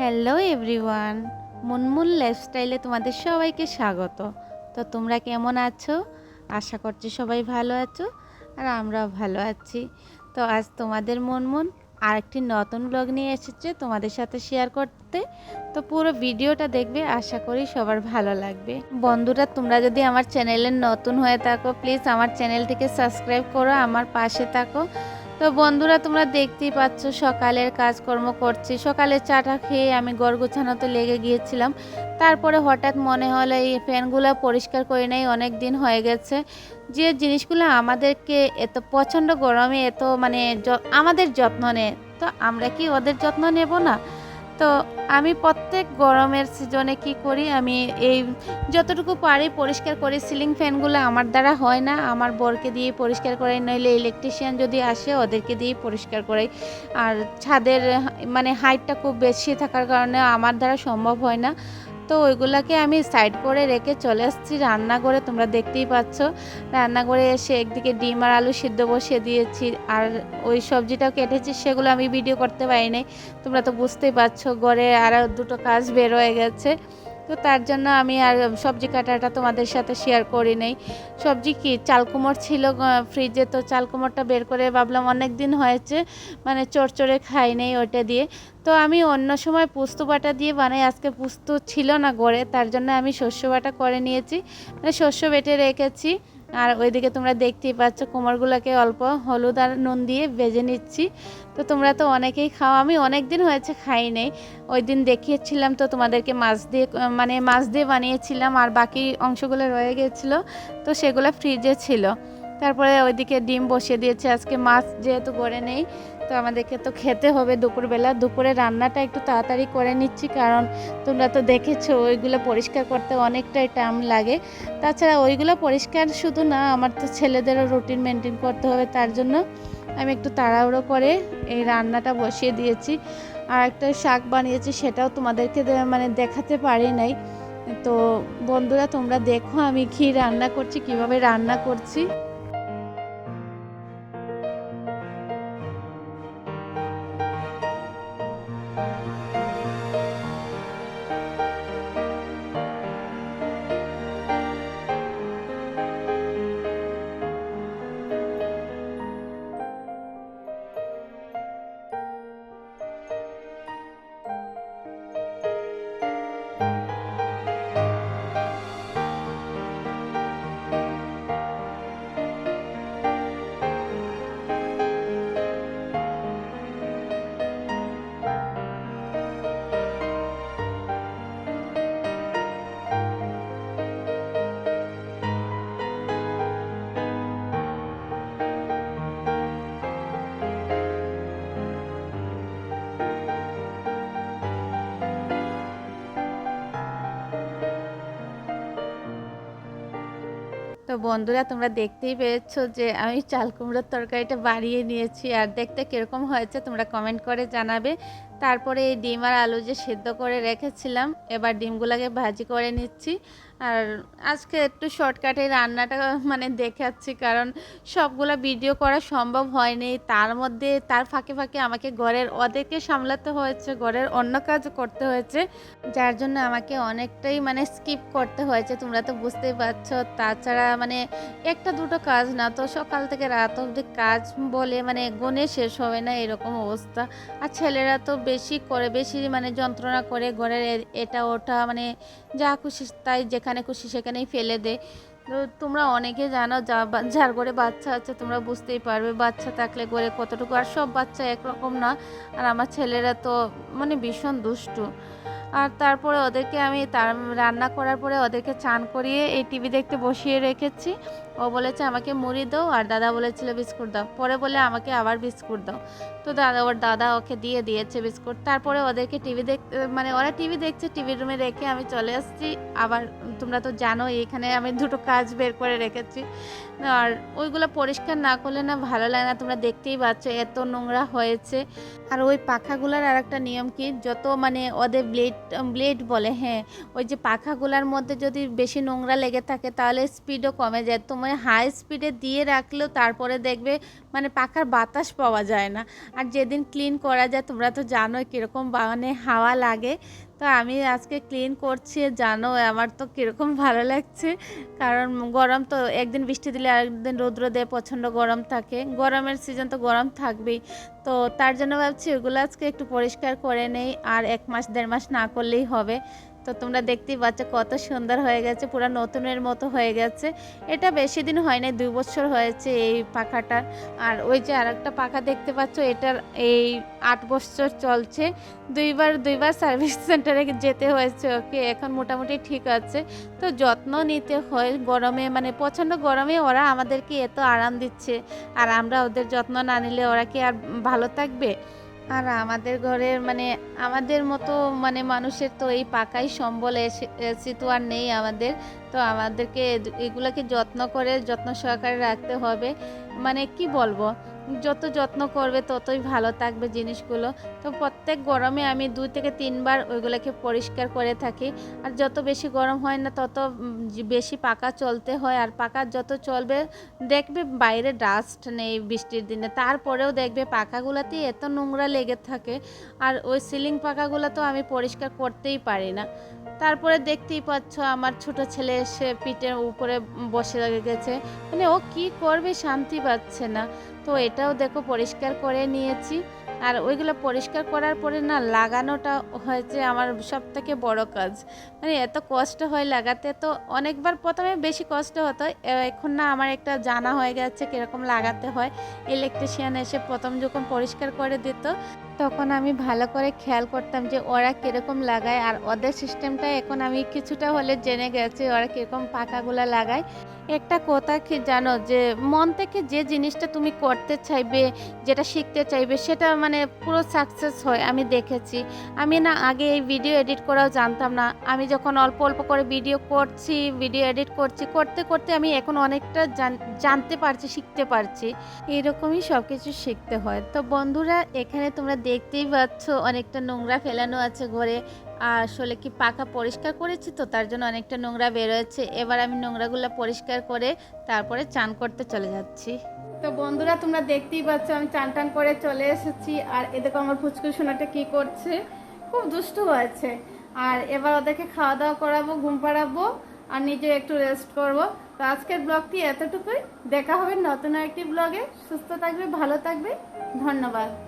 Hello everyone Munmun লাইফস্টাইলে তোমাদের সবাইকে স্বাগত। তো তোমরা কেমন আছো? আশা করছি সবাই ভালো আছো আর আমরাও ভালো আছি। তো আজ তোমাদের মুনমুন আরেকটি নতুন ব্লগ নিয়ে এসেছে তোমাদের সাথে শেয়ার করতে। তো পুরো ভিডিওটা দেখবে, আশা করি সবার ভালো লাগবে। বন্ধুরা, তোমরা যদি আমার চ্যানেলে নতুন হয়ে থাকো প্লিজ আমার চ্যানেলটিকে সাবস্ক্রাইব করো, আমার পাশে থাকো। তো বন্ধুরা, তোমরা দেখতেই পাচ্ছ সকালের কাজকর্ম করছি। সকালে চাটা খেয়ে আমি গড় গোছানোতে লেগে গিয়েছিলাম। তারপরে হঠাৎ মনে হলো এই ফ্যানগুলো পরিষ্কার করে নেই, অনেক দিন হয়ে গেছে। যে জিনিসগুলো আমাদেরকে এত প্রচণ্ড গরমে এত মানে আমাদের যত্ন নেয়, তো আমরা কি ওদের যত্ন নেব না? তো আমি প্রত্যেক গরমের সিজনে কি করি? আমি এই যতটুকু পারি পরিষ্কার করি। সিলিং ফ্যানগুলো আমার দ্বারা হয় না। আমার বরকে দিয়ে পরিষ্কার করাই, নইলে ইলেকট্রিশিয়ান যদি আসে, ওদেরকে দিয়ে পরিষ্কার করাই। আর ছাদের মানে হাইটটা খুব বেশি থাকার কারণে আমার দ্বারা সম্ভব হয় না। তো ওইগুলাকে আমি সাইড করে রেখে চলে আসছি রান্নাঘরে, তোমরা দেখতেই পাচ্ছ। রান্নাঘরে এসে একদিকে ডিম আর আলু সিদ্ধ বসিয়ে দিয়েছি, আর ওই সবজিটাও কেটেছি, সেগুলো আমি ভিডিও করতে পারি নাই তোমরা তো বুঝতেই পারছ, ঘরে আর দুটো কাজ বের হয়ে গেছে। তো তার জন্য আমি আর সবজি কাটাটা তোমাদের সাথে শেয়ার করি নেই। সবজি কি চালকুমড় ছিল ফ্রিজে তো চালকুমড়টা বের করে ভাবলাম অনেক দিন হয়েছে মানে চড়চড়ে খাই নেই ওটা দিয়ে। তো আমি অন্য সময় পোস্ত বাটা দিয়ে বানাই, আজকে পোস্ত ছিল না গড়ে, তার জন্য আমি শস্য বাটা করে নিয়েছি। মানে শস্য বেটে রেখেছি। আর ওইদিকে তোমরা দেখতেই পাচ্ছ কোমরগুলোকে অল্প হলুদ আর নুন দিয়ে ভেজে নিচ্ছি। তো তোমরা তো অনেকেই খাও, আমি অনেক দিন হয়েছে খাই নেই। ওই দিন দেখিয়েছিলাম তো তোমাদেরকে মাছ দিয়ে মানে মাছ দিয়ে বানিয়েছিলাম আর বাকি অংশগুলো রয়ে গেছিল, তো সেগুলো ফ্রিজে ছিল। তারপরে ওইদিকে ডিম বসিয়ে দিয়েছে। আজকে মাছ যেহেতু গড়ে নেই, তো আমাদেরকে তো খেতে হবে দুপুরবেলা। দুপুরে রান্নাটা একটু তাড়াতাড়ি করে নিচ্ছি, কারণ তোমরা তো দেখেছ, ওইগুলো পরিষ্কার করতে অনেকটাই টাইম লাগে। তাছাড়া ওইগুলো পরিষ্কার শুধু না, আমার তো ছেলেদেরও রুটিন মেনটেন করতে হবে, তার জন্য আমি একটু তাড়াহুড়ো করে এই রান্নাটা বসিয়ে দিয়েছি। আর একটা শাক বানিয়েছি, সেটাও তোমাদেরকে মানে দেখাতে পারি নাই। তো বন্ধুরা, তোমরা দেখো আমি কি রান্না করছি, কীভাবে রান্না করছি। Bye. তো বন্ধুরা, তোমরা দেখতেই পেয়েছ যে আমি চাল কুমড়োর তরকারিটা বাড়িয়ে নিয়েছি। আর দেখতে কীরকম হয়েছে তোমরা কমেন্ট করে জানাবে। তারপরে এই ডিম আর আলু যে সেদ্ধ করে রেখেছিলাম, এবার ডিমগুলোকে ভাজি করে নিচ্ছি। আর আজকে একটু শর্টকাটে রান্নাটা মানে দেখাচ্ছি, কারণ সবগুলো ভিডিও করা সম্ভব হয়নি। তার মধ্যে, তার ফাঁকে ফাঁকে আমাকে ঘরের ওদেরকে সামলাতে হয়েছে, ঘরের অন্য কাজ করতে হয়েছে, যার জন্য আমাকে অনেকটাই মানে স্কিপ করতে হয়েছে, তোমরা তো বুঝতেই পারছ। তাছাড়া মানে একটা দুটো কাজ না, তো সকাল থেকে রাত অবধি কাজ বলে মানে গুণে শেষ হবে না, এরকম অবস্থা। আর ছেলেরা তো বেশি করে, বেশি মানে যন্ত্রণা করে ঘরের এটা, ওটা মানে যা খুশি তাই যেখানে খুশি সেখানেই ফেলে দেয়। তো তোমরা অনেকে জানো যা যার ঘরে বাচ্চা আছে তোমরা বুঝতেই পারবে বাচ্চা থাকলে ঘরে কতটুকু, আর সব বাচ্চা একরকম না। আর আমার ছেলেরা তো মানে ভীষণ দুষ্টু। আর তারপরে ওদেরকে আমি তার রান্না করার পরে ওদেরকে চান করিয়ে এই টিভি দেখতে বসিয়ে রেখেছি। ও বলেছে, আমাকে মুড়ি দাও আর দাদা বলেছিল বিস্কুট দাও। পরে বলে, আমাকে আবার বিস্কুট দাও। তো দাদা ওর দাদা ওকে দিয়ে দিয়েছে বিস্কুট। তারপরে ওদেরকে টিভি দেখতে মানে ওরা টিভি দেখছে, টিভি রুমে রেখে আমি চলে আসছি। আবার তোমরা তো জানো এখানে আমি দুটো কাজ বের করে রেখেছি। আর ওইগুলো পরিষ্কার না করলে না ভালো লাগে না, তোমরা দেখতেই পাচ্ছ এত নোংরা হয়েছে। আর ওই পাখাগুলোর আর একটা নিয়ম কি, যত মানে ওদের ব্লেড ব্লেড বলে হ্যাঁ ওই যে পাখাগুলোর মধ্যে যদি বেশি নোংরা লেগে থাকে, তাহলে স্পিডও কমে যায়। তুমি সময় হাই স্পিডে দিয়ে রাখলেও তারপরে দেখবে মানে পাখার বাতাস পাওয়া যায় না। আর যেদিন ক্লিন করা যায়, তোমরা তো জানোই কীরকম মানে হাওয়া লাগে। তো আমি আজকে ক্লিন করছি, জানো আমার তো কীরকম ভালো লাগছে। কারণ গরম তো একদিন বৃষ্টি দিলে আরেকদিন রৌদ্র দেয়, প্রচণ্ড গরম থাকে। গরমের সিজন তো গরম থাকবেই। তো তার জন্য ভাবছি ওগুলো আজকে একটু পরিষ্কার করে নেই, আর এক মাস, দেড় মাস না করলেই হবে। তো তোমরা দেখতেই পাচ্ছ কত সুন্দর হয়ে গেছে, পুরো নতুনের মতো হয়ে গেছে। এটা বেশি দিন হয় নাই, দুই বছর হয়েছে এই পাখাটার আর ওই যে আর একটা পাখা দেখতে পাচ্ছ, এটার এই আট বছর চলছে। দুইবার দুইবার সার্ভিস সেন্টারে যেতে হয়েছে ওকে, এখন মোটামুটি ঠিক আছে। তো যত্ন নিতে হয় গরমে মানে প্রচণ্ড গরমে ওরা আমাদেরকে এত আরাম দিচ্ছে। আর আমরা ওদের যত্ন না নিলে ওরা কি আর ভালো থাকবে? আর আমাদের ঘরের মানে আমাদের মতো মানে মানুষের তো এই পাকাই সম্বল এসে তো আর নেই আমাদের। তো আমাদেরকে এগুলোকে যত্ন করে, যত্ন সহকারে রাখতে হবে। মানে কি বলব? যত যত্ন করবে ততই ভালো থাকবে জিনিসগুলো। তো প্রত্যেক গরমে আমি দুই থেকে তিনবার ওইগুলোকে পরিষ্কার করে থাকি। আর যত বেশি গরম হয় না তত বেশি পাকা চলতে হয়। আর পাকা যত চলবে, দেখবে বাইরে ডাস্ট নেই বৃষ্টির দিনে। তারপরেও দেখবে পাকাগুলোতে এত নোংরা লেগে থাকে। আর ওই সিলিং পাকাগুলো তো আমি পরিষ্কার করতেই পারি না। তারপরে দেখতেই পাচ্ছ আমার ছোট ছেলে এসে পিঠের উপরে বসে গেছে। মানে ও কি করবে শান্তি পাচ্ছে না। তো এটাও দেখো পরিষ্কার করে নিয়েছি। আর ওইগুলো পরিষ্কার করার পরে না লাগানোটা হয়েছে আমার সব থেকে বড় কাজ। মানে এত কষ্ট হয় লাগাতে তো অনেকবার প্রথমে বেশি কষ্ট হতো। এখন না আমার একটা জানা হয়ে গেছে কীরকম লাগাতে হয়। ইলেকট্রিশিয়ান এসে প্রথম যখন পরিষ্কার করে দিত, তখন আমি ভালো করে খেয়াল করতাম যে ওরা কীরকম লাগায়। আর ওদের সিস্টেমটা এখন আমি কিছুটা হলে জেনে গেছি ওরা কীরকম পাকাগুলো লাগায়। একটা কথা কি জানো যে, মন থেকে যে জিনিসটা তুমি করতে চাইবে, যেটা শিখতে চাইবে, সেটা মানে পুরো সাকসেস হয়, আমি দেখেছি। আমি না আগে এই ভিডিও এডিট করাও জানতাম না। আমি যখন অল্প অল্প করে ভিডিও করছি ভিডিও এডিট করছি, করতে করতে আমি এখন অনেকটা জান- জানতে পারছি, শিখতে পারছি। এরকমই সব কিছু শিখতে হয়। তো বন্ধুরা, এখানে তোমরা দেখতেই পাচ্ছ, অনেকটা নোংরা ফেলানো আছে ঘরে। আসলে কি পাকা পরিষ্কার করেছি তো? তার জন্য অনেকটা নোংরা বেরোচ্ছে এবার আমি নোংরাগুলো পরিষ্কার করে তারপরে চান করতে চলে যাচ্ছি। তো বন্ধুরা, তোমরা দেখতেই পাচ্ছ আমি চান টান করে চলে এসেছি। আর এদিকে আমার ফুচকু সোনাটা কি করছে? খুব দুষ্টু হয়েছে। আর এবার ওদেরকে খাওয়া দাওয়া করাবো, ঘুম পাড়াবো, আর নিজে একটু রেস্ট করব। তো আজকের ব্লগটি এতটুকুই। দেখা হবে নতুন একটি ব্লগে। সুস্থ থাকবে, ভালো থাকবে। ধন্যবাদ।